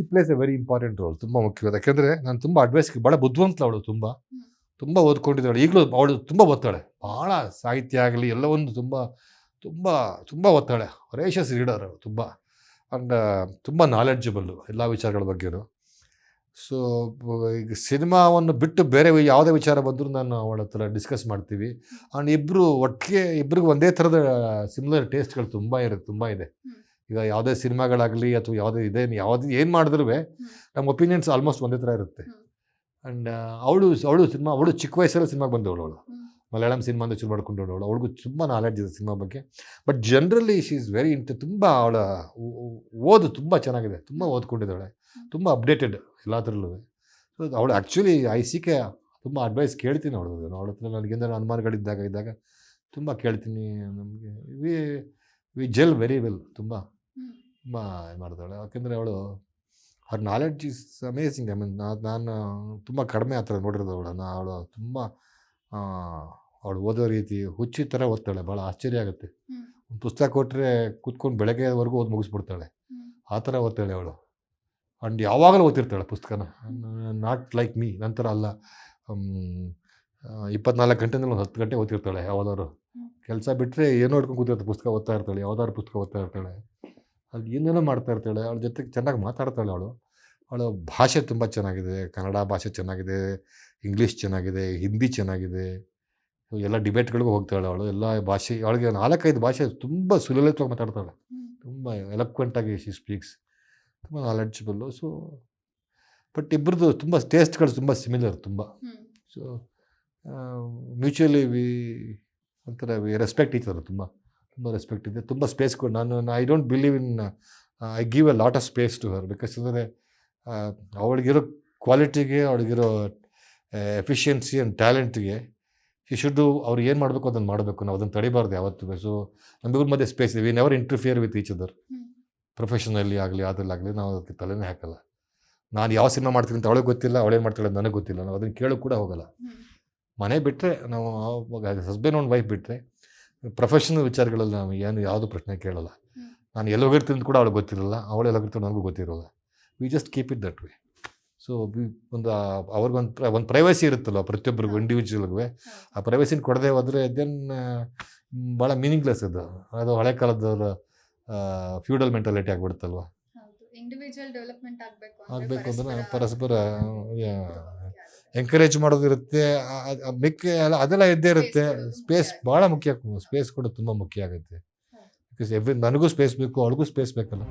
She plays a very important role ತುಂಬ ಮುಖ್ಯವಾದ. ಯಾಕೆಂದರೆ ನಾನು ತುಂಬ ಅಡ್ವೈಸ್ ಭಾಳ ಬುದ್ಧಿವಂತಳು ಅವಳು ತುಂಬ. ತುಂಬ ಓದ್ಕೊಂಡಿದ್ದಾಳೆ. ಈಗಲೂ ಅವಳು ತುಂಬ ಓದ್ತಾಳೆ. ಭಾಳ ಸಾಹಿತ್ಯ ಆಗಲಿ ಎಲ್ಲವೊಂದು ತುಂಬ ತುಂಬ ತುಂಬ ಓದ್ತಾಳೆ. ರೇಷಸ್ ರೀಡರ್ ಅವಳು ತುಂಬ. ಆ್ಯಂಡ್ ತುಂಬ ನಾಲೆಡ್ಜಬಲ್ಲು ಎಲ್ಲ ವಿಚಾರಗಳ ಬಗ್ಗೆನೂ. ಸೊ ಈಗ ಸಿನಿಮಾವನ್ನು ಬಿಟ್ಟು ಬೇರೆ ಯಾವುದೇ ವಿಚಾರ ಬಂದರೂ ನಾನು ಅವಳ ಹತ್ರ ಡಿಸ್ಕಸ್ ಮಾಡ್ತೀವಿ. ಆ್ಯಂಡ್ ಇಬ್ಬರು ಒಟ್ಟಿಗೆ ಇಬ್ರಿಗೂ ಒಂದೇ ಥರದ ಸಿಮಿಲರ್ ಟೇಸ್ಟ್ಗಳು ತುಂಬ ಇರುತ್ತೆ ತುಂಬ ಇದೆ. ಈಗ ಯಾವುದೇ ಸಿನಿಮಾಗಳಾಗಲಿ ಅಥವಾ ಯಾವುದೇ ಇದೇನು ಯಾವುದು ಏನು ಮಾಡಿದ್ರೂ ನಮ್ಮ ಒಪಿನಿಯನ್ಸ್ ಆಲ್ಮೋಸ್ಟ್ ಒಂದೇ ಥರ ಇರುತ್ತೆ. ಆ್ಯಂಡ್ ಅವಳು ಅವಳು ಸಿನಿಮಾ ಅವಳು ಚಿಕ್ಕ ವಯಸ್ಸಲ್ಲಿ ಸಿನಿಮಾಗೆ ಬಂದವಳು ಅವಳು. ಮಲಯಾಳಂ ಸಿನಿಮಾ ಅಂತ ಶುರು ಮಾಡ್ಕೊಂಡು ಅವಳು. ಅವಳಿಗೂ ತುಂಬ ನಾಲೆಡ್ಜ್ ಇದೆ ಸಿನಿಮಾ ಬಗ್ಗೆ. But generally she is very int ತುಂಬ ಅವಳ ಓದು ತುಂಬ ಚೆನ್ನಾಗಿದೆ. ತುಂಬ ಓದ್ಕೊಂಡಿದ್ದಾಳೆ. ತುಂಬ ಅಪ್ಡೇಟೆಡ್ ಎಲ್ಲದರಲ್ಲೂ. ಸೊ ಅವಳು ಆ್ಯಕ್ಚುಲಿ ಐ ಸಿ ಕೆ ತುಂಬ ಅಡ್ವೈಸ್ ಕೇಳ್ತೀನಿ ಅವಳು ಅವಳ ಹತ್ರ ನನಗೇನಾದ್ರು ಅನುಮಾನಗಳಿದ್ದಾಗ ಇದ್ದಾಗ ತುಂಬ ಕೇಳ್ತೀನಿ ನಮಗೆ. We we gel very well ತುಂಬ. ಇದು ಮಾಡ್ತಾಳೆ. ಯಾಕೆಂದರೆ ಅವಳು ಅವ್ರ knowledge is amazing I mean ನಾನು ತುಂಬ ಕಡಿಮೆ ಆ ಥರ ನೋಡಿರೋದು ಅವಳನ್ನು ಅವಳು ತುಂಬ ಅವಳು ಓದೋ ರೀತಿ ಹುಚ್ಚಿ ಥರ ಓದ್ತಾಳೆ. ಭಾಳ ಆಶ್ಚರ್ಯ ಆಗುತ್ತೆ. ಒಂದು ಪುಸ್ತಕ ಕೊಟ್ಟರೆ ಕೂತ್ಕೊಂಡು ಬೆಳಗ್ಗೆವರೆಗೂ ಓದಿ ಮುಗಿಸ್ಬಿಡ್ತಾಳೆ. ಆ ಥರ ಓದ್ತಾಳೆ ಅವಳು. ಆ್ಯಂಡ್ ಯಾವಾಗಲೂ ಓದ್ತಿರ್ತಾಳೆ ಪುಸ್ತಕನ. ನಾಟ್ ಲೈಕ್ ಮೀ ನಂತರ ಅಲ್ಲ. ಇಪ್ಪತ್ನಾಲ್ಕು ಗಂಟೆನಲ್ಲಿ ಒಂದು ಹತ್ತು ಗಂಟೆ ಓದ್ತಿರ್ತಾಳೆ ಯಾವ್ದಾದ್ರು. ಕೆಲಸ ಬಿಟ್ಟರೆ ಏನು ಹಿಡ್ಕೊಂಡು ಕೂತಿರ್ತಾಳೆ ಪುಸ್ತಕ ಓದ್ತಾ ಇರ್ತಾಳೆ. ಯಾವ್ದಾದ್ರು ಪುಸ್ತಕ ಓದ್ತಾ ಇರ್ತಾಳೆ. ಅಲ್ಲಿ ಏನೇನೋ ಮಾಡ್ತಾ ಇರ್ತಾಳೆ ಅವಳ ಜೊತೆಗೆ ಚೆನ್ನಾಗಿ ಮಾತಾಡ್ತಾಳೆ ಅವಳು. ಅವಳ ಭಾಷೆ ತುಂಬ ಚೆನ್ನಾಗಿದೆ ಕನ್ನಡ ಭಾಷೆ ಚೆನ್ನಾಗಿದೆ ಇಂಗ್ಲೀಷ್ ಚೆನ್ನಾಗಿದೆ ಹಿಂದಿ ಚೆನ್ನಾಗಿದೆ. ಎಲ್ಲ ಡಿಬೇಟ್ಗಳಿಗೂ ಹೋಗ್ತಾಳೆ ಅವಳು ಎಲ್ಲ ಭಾಷೆ ಅವಳಿಗೆ ನಾಲ್ಕೈದು ಭಾಷೆ ತುಂಬ ಸುಲಲಿತವಾಗಿ ಮಾತಾಡ್ತಾಳೆ. ತುಂಬ ಎಲಕ್ವೆಂಟಾಗಿ ಶಿ ಸ್ಪೀಕ್ಸ್ ತುಂಬ ನಾಲೆಡ್ಜಬಲ್ಲು ಸೊ ಬಟ್ ಇಬ್ಬರದ್ದು ತುಂಬ ಟೇಸ್ಟ್ಗಳು ತುಂಬ ಸಿಮಿಲರ್ ತುಂಬ. ಸೊ ಮ್ಯೂಚುವಲಿ ವಿ ಒಂಥರ ವಿ ರೆಸ್ಪೆಕ್ಟ್ ಈ ಥರ ತುಂಬ. ತುಂಬ ರೆಸ್ಪೆಕ್ಟ್ ಇದೆ. ತುಂಬ ಸ್ಪೇಸ್ ಕೊಡಿ ನಾನು I don't believe in I give a lot of space to her because ಅಂದರೆ ಅವಳಿಗಿರೋ ಕ್ವಾಲಿಟಿಗೆ ಅವಳಿಗಿರೋ ಎಫಿಷಿಯನ್ಸಿ ಆ್ಯಂಡ್ ಟ್ಯಾಲೆಂಟ್ಗೆ ಶಿ ಶುಡ್ಡು ಅವ್ರು ಏನು ಮಾಡಬೇಕು ಅದನ್ನು ಮಾಡಬೇಕು. ನಾವು ಅದನ್ನು ತಡಿಬಾರ್ದು ಯಾವತ್ತೂ. ಸೊ ನಮಗೂ ಮಧ್ಯೆ ಸ್ಪೇಸ್ ಇದೆ. We never interfere with each other. Professionally ಆಗಲಿ ಅದರಲ್ಲಾಗಲಿ ನಾವು ಅದಕ್ಕೆ ತಲೆನೇ ಹಾಕಲ್ಲ. ನಾನು ಯಾವ ಸಿನಿಮಾ ಮಾಡ್ತೀನಿ ಅಂತ ಅವಳಿಗೆ ಗೊತ್ತಿಲ್ಲ ಅವಳೇನು ಮಾಡ್ತಾಳೆ ನನಗೆ ಗೊತ್ತಿಲ್ಲ. ನಾವು ಅದನ್ನು ಕೇಳೋಕೆ ಕೂಡ ಹೋಗಲ್ಲ. ಮನೆ ಬಿಟ್ಟರೆ ನಾವು ಹಸ್ಬೆಂಡ್ ಆ್ಯಂಡ್ ವೈಫ್ ಬಿಟ್ಟರೆ ಪ್ರೊಫೆಷನಲ್ ವಿಚಾರಗಳಲ್ಲಿ ನಾವು ಏನು ಯಾವುದು ಪ್ರಶ್ನೆ ಕೇಳಲ್ಲ. ನಾನು ಎಲ್ಲಿ ಹೋಗಿರ್ತೀನಿ ಅಂತ ಕೂಡ ಅವಳು ಗೊತ್ತಿರಲ್ಲ ಅವಳು ಎಲ್ಲಿ ಹೋಗಿರ್ತಾಳೆ ನನಗೂ ಗೊತ್ತಿರೋಲ್ಲ. We just keep it that way so ಒಂದು ಅವ್ರಿಗೊಂದು ಒಂದು ಪ್ರೈವಸಿ ಇರುತ್ತಲ್ಲ ಪ್ರತಿಯೊಬ್ಬರಿಗೂ. ಇಂಡಿವಿಜುವಲ್ಗೂ ಆ ಪ್ರೈವಸಿನ ಕೊಡದೆ ಹೋದರೆ ದೆನ್ ಭಾಳ ಮೀನಿಂಗ್ಲೆಸ್ ಅದು ಅದು ಹಳೆ ಕಾಲದ ಫ್ಯೂಡಲ್ ಮೆಂಟಾಲಿಟಿ ಆಗಿಬಿಡುತ್ತಲ್ವ. ಹೌದು. ಇಂಡಿವಿಜುವಲ್ ಡೆವಲಪ್ಮೆಂಟ್ ಆಗಬೇಕು ಆಗಬೇಕು ಅಂದ್ರೆ ಪರಸ್ಪರ ಎಂಕರೇಜ್ ಮಾಡೋದಿರುತ್ತೆ ಮಿಕ್ಕ ಎಲ್ಲ ಅದೆಲ್ಲ ಇದ್ದೇ ಇರುತ್ತೆ. ಸ್ಪೇಸ್ ಭಾಳ ಮುಖ್ಯ ಸ್ಪೇಸ್ ಕೂಡ ತುಂಬ ಮುಖ್ಯ ಆಗುತ್ತೆ. ಬಿಕಾಸ್ ಎವ್ರಿ ನನಗೂ ಸ್ಪೇಸ್ ಬೇಕು ಅವಳಿಗೂ ಸ್ಪೇಸ್ ಬೇಕಲ್ಲ.